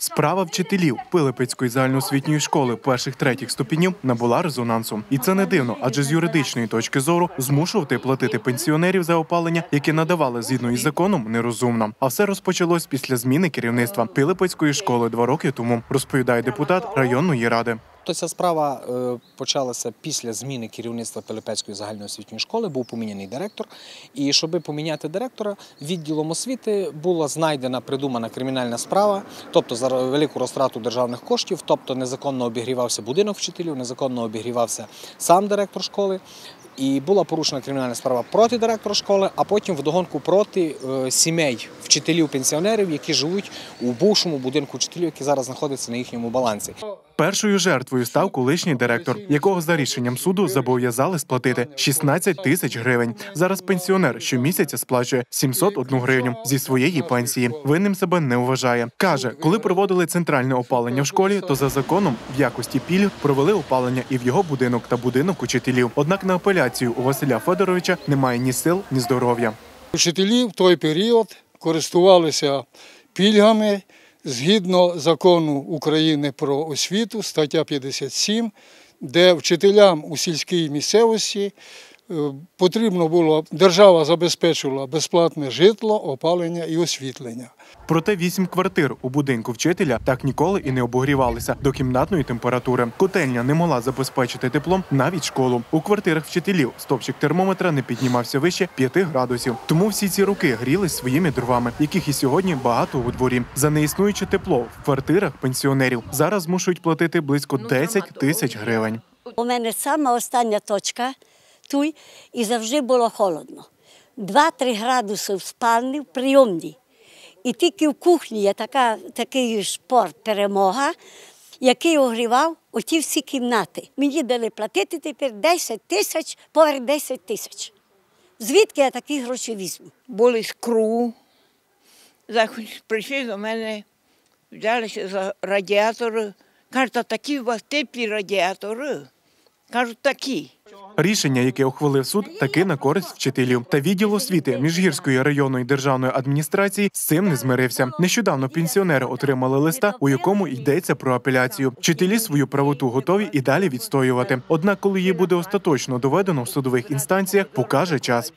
Справа вчителів Пилипецької загальноосвітньої школи перших третіх ступенів набула резонансу, і це не дивно, адже з юридичної точки зору змушувати платити пенсіонерів за опалення, яке надавали згідно із законом, нерозумно. А все розпочалось після зміни керівництва Пилипецької школи два роки тому, розповідає депутат районної ради. То ця справа е, почалася після зміни керівництва Пилипецької загальноосвітньої школи, був поміняний директор. І щоб поміняти директора, відділом освіти була знайдена придумана кримінальна справа, тобто за велику розтрату державних коштів, тобто незаконно обігрівався будинок вчителів, незаконно обігрівався сам директор школи. І була порушена кримінальна справа проти директора школи, а потім вдогонку проти е, сімей вчителів-пенсіонерів, які живуть у бувшому будинку вчителів, який зараз знаходиться на їхньому балансі. Першою жертвою став колишній директор, якого за рішенням суду зобов'язали сплатити 16 тисяч гривень. Зараз пенсіонер щомісяця сплачує 701 гривню зі своєї пенсії. Винним себе не вважає. каже, коли проводили центральне опалення в школі, то за законом в якості пільг провели опалення і в його будинок та будинок учителів. Однак на апеляцію у Василя Федоровича немає ні сил, ні здоров'я. Вчителі в той період користувалися пільгами згідно закону України про освіту, стаття 57, де вчителям у сільській місцевості потрібно було, держава забезпечувала безплатне житло, опалення і освітлення. Проте вісім квартир у будинку вчителя так ніколи і не обогрівалися до кімнатної температури. Котельня не могла забезпечити теплом навіть школу. У квартирах вчителів стопчик термометра не піднімався вище 5 градусів. Тому всі ці роки грілись своїми дровами, яких і сьогодні багато у дворі. За неіснуюче тепло в квартирах пенсіонерів зараз змушують платити близько 10 тисяч гривень. У мене сама остання точка тут і завжди було холодно. 2-3 градуси в спальні в прийомній. І тільки в кухні є така, такий шпорт перемога, який огрівав оті всі кімнати. Мені дали платити тепер 10 тисяч, поверх 10 тисяч. Звідки я такі гроші візьму? були з КРУ. Прийшли до мене, взялися за радіатори. Кажуть, такі у вас теплі радіатори. Кажуть, такі. Рішення, яке ухвалив суд, таки на користь вчителів. Та відділ освіти Міжгірської районної державної адміністрації з цим не змирився. Нещодавно пенсіонери отримали листа, у якому йдеться про апеляцію. Вчителі свою правоту готові і далі відстоювати. Однак, коли її буде остаточно доведено в судових інстанціях, покаже час.